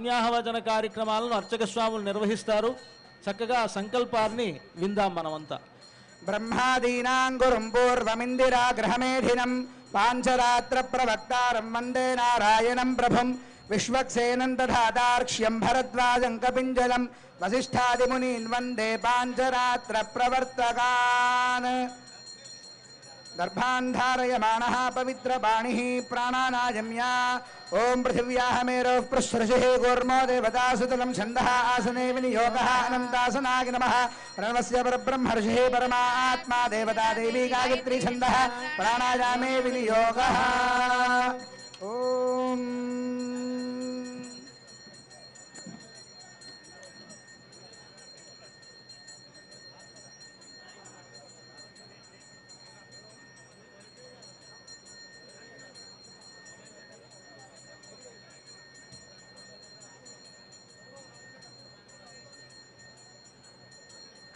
పుణ్యాహవచన కార్యక్రమాలను అర్చక స్వాములు నిర్వహిస్తారు. చక్కగా ఆ సంకల్పాన్ని విందాం మనమంతా. బ్రహ్మాదీనాం గురుం పూర్వమిందిరా గ్రహమేధినం పాంచరాత్ర ప్రవక్తారం వందే నారాయణం ప్రభం విశ్వక్సేనం దధాదార్క్ష్యం భరద్వాజం కపింజలం వసిష్ఠాదిమునీన్ వందే పాంచరాత్ర ప్రవర్తకాన్ गर्भान्धारयमाणः पवित्रपाणिः ओं पृथिव्या मेरोः पृश्रशिः देवता सुतल छन्दः आसने विनियोगः अनन्तासनाय नमः। प्रणवस्य परब्रह्मर्षिः परमात्मा देवता देवी गायत्री छंद प्राणायामे विनियोगः।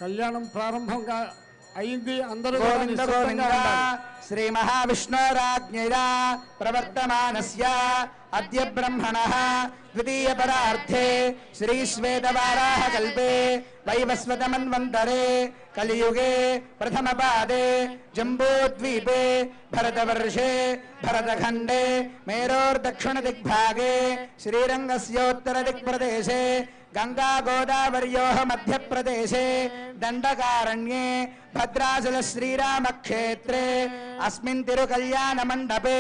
కళ్యాణం ప్రారంభంగా అయింది అందరూ కూడా గోవింద నిశ్శబ్దంగా గోవింద ఉండాలి. శ్రీ మహావిష్ణోరాజ్ఞయా ప్రవర్తమానస్య అద్య బ్రహ్మణః ద్వితీయ పరార్థే శ్రీ శ్వేతవారాహ కల్పే వైవస్వతమన్వంతరే కలియుగే ప్రథమ పాదే జంబూద్వీపే భరతవర్షే భరతఖండే మేరోర్దక్షిణ దిగ్భాగే శ్రీరంగస్యోత్తర దిక్ప్రదేశే गंगा गोदावरियो मध्य प्रदेश दंडकारण्ये भद्राचल श्रीराम क्षेत्रे अस्मिन् तिरुकल्याणमण्डपे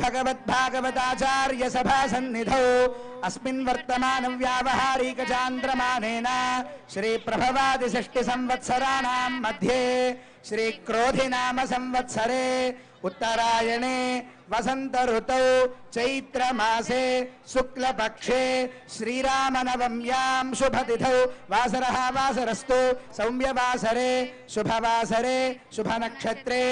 भगवद्भागवताचार्यसभासन्निधौ, अस्मिन् वर्तमानव्यावहारिकचान्द्रमानेन श्रीप्रभवादिषष्टिसंवत्सराणाम् मध्ये श्री क्रोधिनाम संवत्सरे उत्तरायणे वसंत ऋतौ चैत्र मासे शुक्ल पक्षे श्रीराम नवम्यां शुभ तिथौ वासर वासरस्तु। सौम्य वासरे शुभ वासरे शुभ नक्षत्रे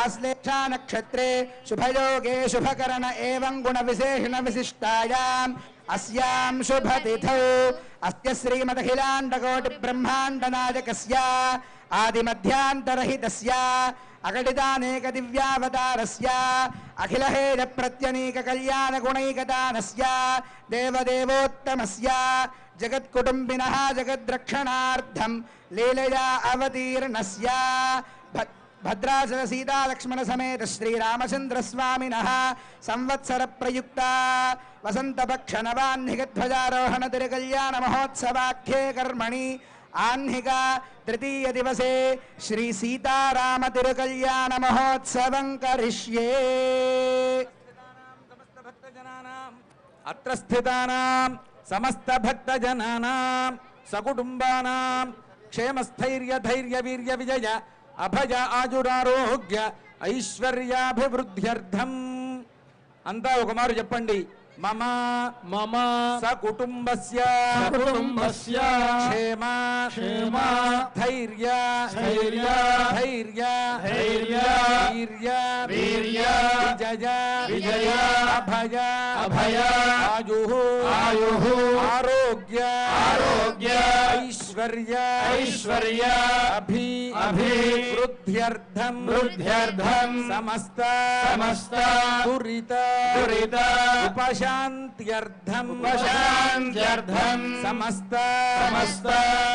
आश्लेषा नक्षत्रे शुभ योगे शुभ करण एवं गुण विशेषण विशिष्टायां अस्यां शुभ तिथौ अस्य श्रीमदखिलांडकोटि ఆదిమధ్యాంతరహితస్య అగడితానేక దివ్యావతారస్య అఖిల హేయ ప్రత్యనీక కళ్యాణ గుణైకదానస్య దేవదేవోత్తమస్య జగత్కుటుంబిన జగద్రక్షణార్థం లీలయా అవతీర్ణస్య. భద్రాచల సీతాలక్ష్మణ సమేత శ్రీరామచంద్రస్వామిన సంవత్సర ప్రయుక్త వసంతపక్ష నవాహ్నికధ్వజారోహణ తిరుకల్యాణ మహోత్సవాఖ్యే కర్మణి ఆహ్నిక తృతీయ దివసే శ్రీ సీతారామ తిరుకళ్యాణ మహోత్సవం కరిష్యే. అత్ర స్థితానాం సమస్త భక్త జనానాం సకుటుంబానాం క్షేమస్థైర్య ధైర్య వీర్య విజయ అభయ ఆజురారోగ్య ఐశ్వర్యాభివృద్ధ్యర్థం. అంతా ఒక मम। मम। सकुटुम्बस्य। सकुटुम्बस्य। क्षेम। क्षेम। धैर्य। धैर्य। धैर्य। धैर्य। वीर्य। वीर्य। विजय। विजय। अभय। अभय। आयु। आयु। आरोग्य। आरोग्य। ऐश्वर्य। ऐश्वर्य। अभी। अभी। वृद्ध्यर्थम। वृद्ध्यर्थम। समस्त। समस्त। दुरित। दुरित। उपशान्त्यर्थम। उपशान्त्यर्थम। समस्त। समस्त।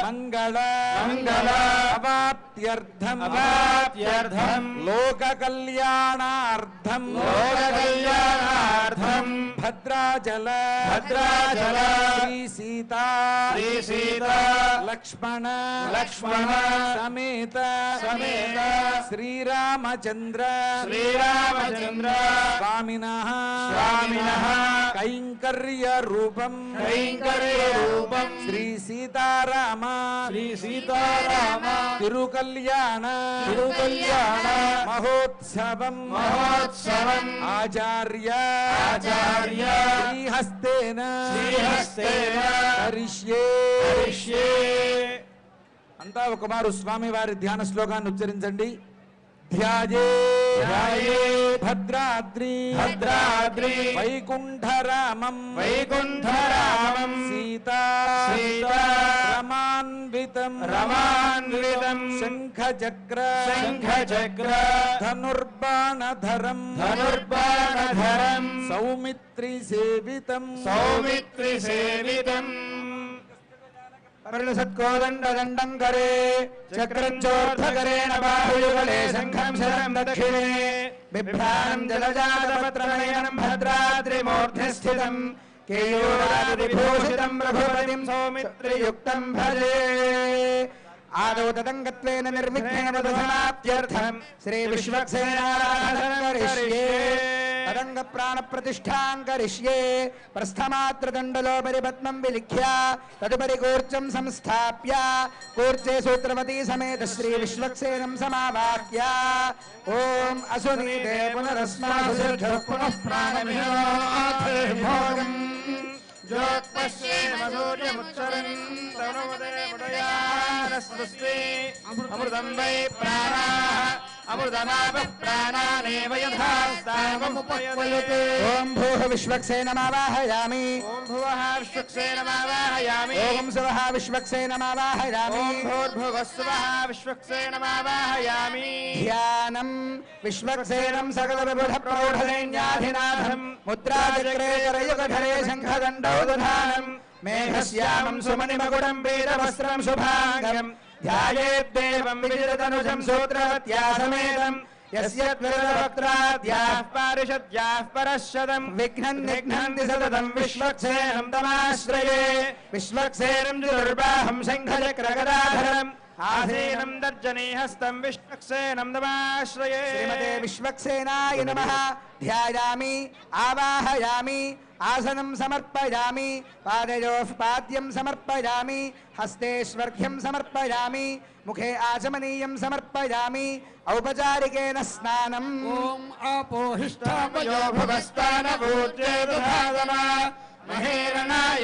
मंगल मंगल अवाप्त्यर्थम। अवाप्त्यर्थम। लोक कल्याणार्थ भद्राचलार्थम लोककल्याणार्थम। भद्राचल भद्राचल श्री सीता श्री सीता लक्ष्मण। लक्ष्मण। समेत। समेत। श्रीरामचंद्र। श्रीरामचंद्र। स्वामिनः। स्वामिनः। कैङ्कर्य रूपम् कैङ्कर्य रूपम् श्री सीताराम श्री सीताराम तिरुकल्याण। तिरुकल्याण। महोत्सव महोत्सव మహోత్సవం ఆచార్య ఆచార్య శ్రీహస్తేన శ్రీహస్తేన కరిష్యే కరిష్యే అంతా ఒక మారు స్వామి వారి ధ్యాన శ్లోకాన్ని ఉచ్చరించండి ध्याजे ध्याये। भद्राद्री भद्राद्री। वैकुण्ठरामम् वैकुण्ठरामम्। सीता सीता। रमान्वितम् रमान्वितम्। शङ्खचक्र शङ्खचक्र। सौमित्री धनुर्बाणधरम्। सौमित्रिसेवितम् सौमित्रिसेवितम्। वर्णसत्कोदण्डदण्डङ्करे चक्रञ्चोऽर्थकरेण बाहुयुगले शङ्खं शरं दक्षिणे बिभ्राणम् जलजातपत्रनयनम् भद्राद्रिमूर्ध्निस्थितम् केयोरादिभूषितम् रघुपतिम् सौमित्रियुक्तम् भजे। आदौ तदङ्गत्वेन निर्विघ्नेन दधनात्यर्थम् श्रीविश्वक्सेनाराधनं ఆదౌ తదంగ ప్రాణ ప్రతిష్టాం కరిష్యే. ప్రస్థమాత్రదండలోపరి పద్మం విలిఖ్య. తదుపరి కూర్చం సంస్థాప్య. కూర్చే సూత్రవతీ సమేత శ్రీ విశ్వక్సేనం సమావాక్య. ఓం అసునీతే పునరస్మాసు పునః ప్రాణమిహోతే అమృతం వై ప్రాణా. अमृतमापप्राणानेव यथा साममुपयुते ॐ भूः विश्वक्सेनमावाहयामि। ॐ भुवः विश्वक्सेनमावाहयामि। ॐ सुवः विश्वक्सेनमावाहयामि। शङ्खदण्डौ दधानं मेघश्यामं सुमणिमगुडं वीरवस्त्रं शुभाङ्गम् ध्यायेद्देवं विजिततनुजं सूत्रवत्यासमेतम्। यस्य द्विरवक्त्राद्याः पारिषद्याः परशतं विघ्नन् निघ्नन्ति सततं विश्वक्सेनं आसीनं दर्जने हस्तं विष्वक्सेनं नमाश्रये। श्रीमते विश्वक्सेनाय नमः। ध्यायामि आवाहयामि समर्पयामि पादयोः पाद्यं समर्पयामि हस्ते स्वर्घ्यं समर्पयामि मुखे आचमनीयं समर्पयामि औपचारिक स्नानम्। ॐ महेरणाय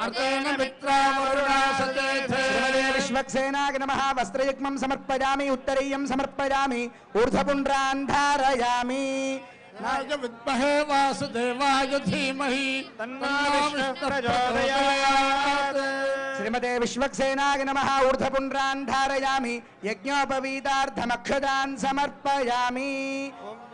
अर्तेन मित्रावरुणा सतेथे विश्वक्सेनाग नमः। वस्त्रयुग्मं समर्पयामि उत्तरीयं समर्पयामि धारयामि। विद्महे वासुदेवाय धीमहि। श्रीमते विश्व नमः। ऊर्ध्वपुण्ड्रान् धारयामि यज्ञोपवीतार्थमक्षदान् समर्पयामि।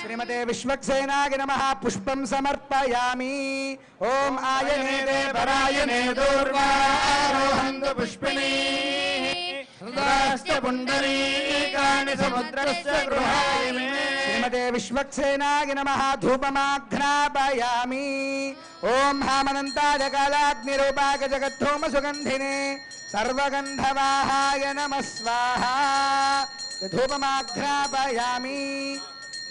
श्रीमते विश्वक्सेनाय नमः पुष्पं समर्पयामि ओम आयने देवरायने दुर्गारोहन्तु पुष्पिणी पुण्डरीकाणि समुद्रस्य गृहाय श्रीमते विश्वक्सेनाय नमः धूपमाघ्नापयामि ॐ हामनन्ताय कालाग्निरूपाय जगद्धूमसुगन्धिने सर्वगन्धवाहाय नमः स्वाहा धूपमाघ्रापयामि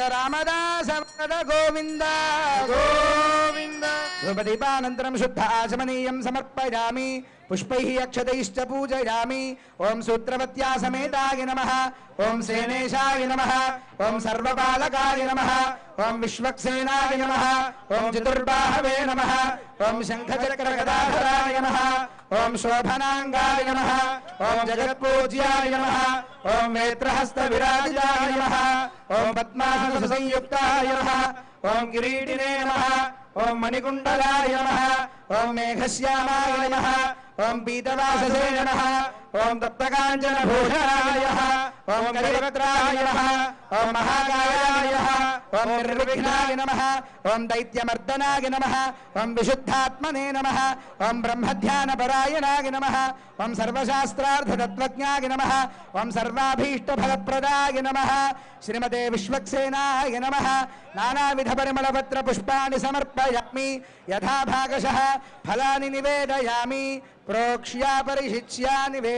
రామదాస గోవింద. గోవింద. धूपदीपानन्तरं शुद्ध आचमनीयं समर्पयामि पुष्पैः अक्षतैश्च पूजयामि ॐ सूत्रवत्या समेताय नम ओं सेनेशाय नम ओं सर्वालय नम ओं विश्वक्सेनाय नम ॐ चतुर्बाहवे नम ओं शङ्खचक्रगदाधराय नम ओं शोभनाङ्गाय नम ओं जगत्पूज्याय नम ओं ॐ नेत्रहस्तविराजिताय नमः ॐ पद्मासनसंयुक्ताय नमः ॐ किरीटिने नमः ॐ मणिकुण्डलाय नमः ॐ मेघश्यामाय नमः ॐ पीतलासे नमः ओम दत्तकांचन भूषणाय ओम कलिवक्त्राय ओम महाकायाय, ओम निर्विघ्नाय नमः, ओम दैत्यमर्दनाय नमः, ओम विशुद्धात्मने नमः, ओम ब्रह्मध्यानपरायणाय नमः, ओम सर्वशास्त्रार्थतत्त्वज्ञाय नमः, ओम सर्वाभीष्टफलप्रदाय नमः, श्रीमते विश्वक्सेनाय नमः, नानाविधपरिमलपत्रपुष्पाणि समर्पयामि यथा भागशः फलानि निवेदयामि प्रोक्ष्या परिशिष्या निवेद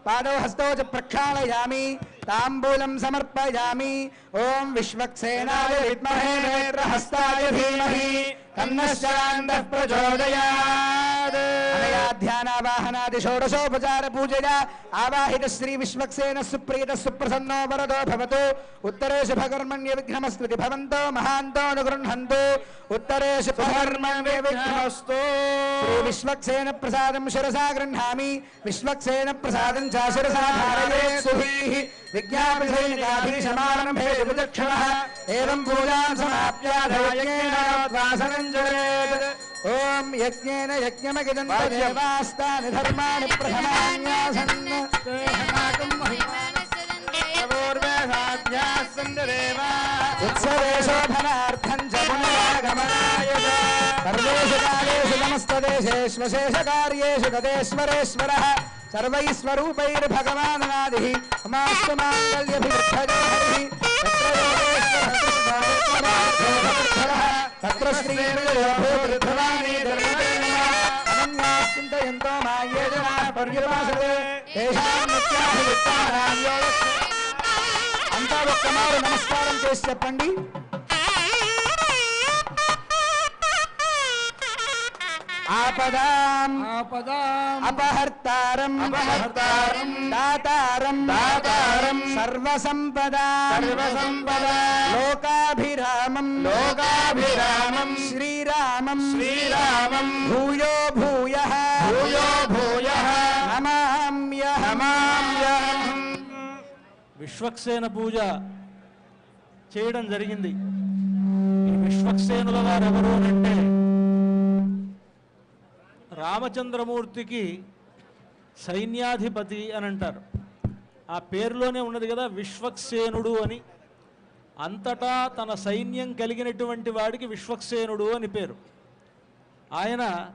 पादौ हस्तौ च प्रक्षालयामि, ताम्बूलं विश्वक्सेनाय विद्महे नेत्रहस्ताय धीमहि तन्नश्चान्दः प्रचोदयात्। अनया पूजया आवाहित श्री विश्वक्सेन सुप्रीत सुप्रसन्नो वरदो भवतु। उत्तरेषु भगर्मण्य विघ्नमस्त्विति भवन्तो महान्तो अनुगृह्णन्तु। उत्तरेषु भगर्मण्य विघ्नमस्तु विश्वक्सेन प्रसादं शिरसा गृह्णामि। विश्वक्सेन प्रसादं च शिरसा धारये सुभिः विज्ञापसैनिकाधीशमानं भेदविचक्षणः एवं पूजां समाप्याधयज्ञेन वासनं जरेत् ॐ यज्ञेन यज्ञमगिदन्त धर्माणि प्रथमान्यासन्। उत्सवे च पुनरागमनाय सर्वेषु कालेषु समस्तदेशेष्वशेषकार्येषु तदेश्वरेश्वरः సర్వైస్వరూపైర్భగవానాది మాస్తు మాంగళ్యభివృద్ధజో హరి తత్ర శ్రీర్భవాని అన్యాస్చింతయంతో మాయే జనా పర్యవాసతే తేషాం నిత్యాభివృత్తానాం అంతా ఒక్క నమస్కారం చేసి చెప్పండి. आपदाम् आपदाम् अपहर्तारम् अपहर्तारम् दातारम् दातारम् सर्वसम्पदा सर्वसम्पदा लोकाभिरामम् लोकाभिरामम् श्रीरामम् श्रीरामम् भूयो भूयः भूयो भूयः नमाम्यः नमाम्यः విశ్వక్సేన పూజ చేయడం జరిగింది ఈ విశ్వక్సేనుల వారెవరు అంటే రామచంద్రమూర్తికి సైన్యాధిపతి అని అంటారు. ఆ పేరులోనే ఉన్నది కదా విశ్వక్సేనుడు అని. అంతటా తన సైన్యం కలిగినటువంటి వాడికి విశ్వక్సేనుడు అని పేరు. ఆయన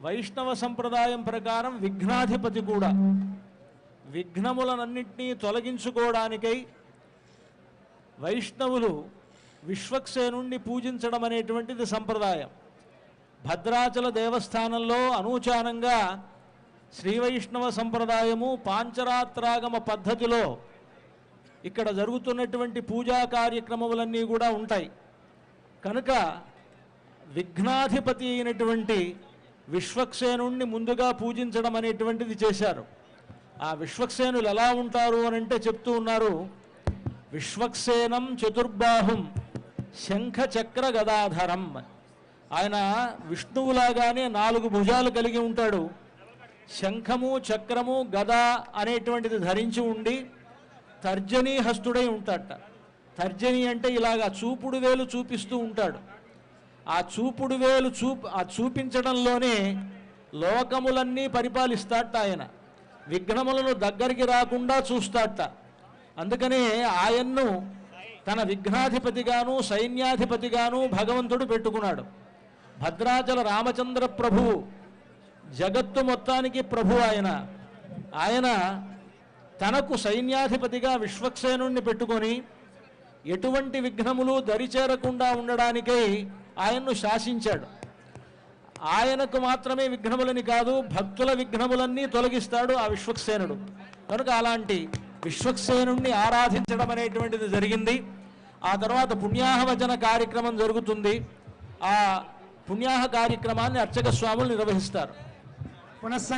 వైష్ణవ సంప్రదాయం ప్రకారం విఘ్నాధిపతి కూడా. విఘ్నములనన్నింటినీ తొలగించుకోవడానికై వైష్ణవులు విశ్వక్సేనుణ్ణి పూజించడం అనేటువంటిది సంప్రదాయం. భద్రాచల దేవస్థానంలో అనూచానంగా శ్రీ వైష్ణవ సంప్రదాయము పాంచరాత్రాగమ పద్ధతిలో ఇక్కడ జరుగుతున్నటువంటి పూజా కార్యక్రమములన్నీ కూడా ఉంటాయి. కనుక విఘ్నాధిపతి అయినటువంటి విశ్వక్సేనుణ్ణి ముందుగా పూజించడం అనేటువంటిది చేశారు. ఆ విశ్వక్సేనులు ఎలా ఉంటారు అని అంటే చెప్తూ ఉన్నారు. విశ్వక్సేనం చతుర్బాహుం శంఖ చక్ర గదాధరం. ఆయన విష్ణువులాగానే నాలుగు భుజాలు కలిగి ఉంటాడు. శంఖము చక్రము గద అనేటువంటిది ధరించి ఉండి తర్జనీ హస్తుడై ఉంటాడట. తర్జని అంటే ఇలాగా చూపుడు వేలు చూపిస్తూ ఉంటాడు. ఆ చూపుడు వేలు చూప్ ఆ చూపించడంలోనే లోకములన్నీ పరిపాలిస్తాడట ఆయన. విఘ్నములను దగ్గరికి రాకుండా చూస్తాడట. అందుకనే ఆయన్ను తన విఘ్నాధిపతిగాను సైన్యాధిపతిగాను భగవంతుడు పెట్టుకున్నాడు. భద్రాచల రామచంద్ర ప్రభువు జగత్తు మొత్తానికి ప్రభు ఆయన. ఆయన తనకు సైన్యాధిపతిగా విశ్వక్సేనుణ్ణి పెట్టుకొని ఎటువంటి విఘ్నములు దరిచేరకుండా ఉండడానికై ఆయన్ను శాసించాడు. ఆయనకు మాత్రమే విఘ్నములని కాదు భక్తుల విఘ్నములన్నీ తొలగిస్తాడు ఆ విశ్వక్సేనుడు. కనుక అలాంటి విశ్వక్సేనుణ్ణి ఆరాధించడం అనేటువంటిది జరిగింది. ఆ తర్వాత పుణ్యాహవచన కార్యక్రమం జరుగుతుంది. ఆ పుణ్యాహ కార్యక్రమాన్ని అర్చక స్వాములు నిర్వహిస్తారు. పునః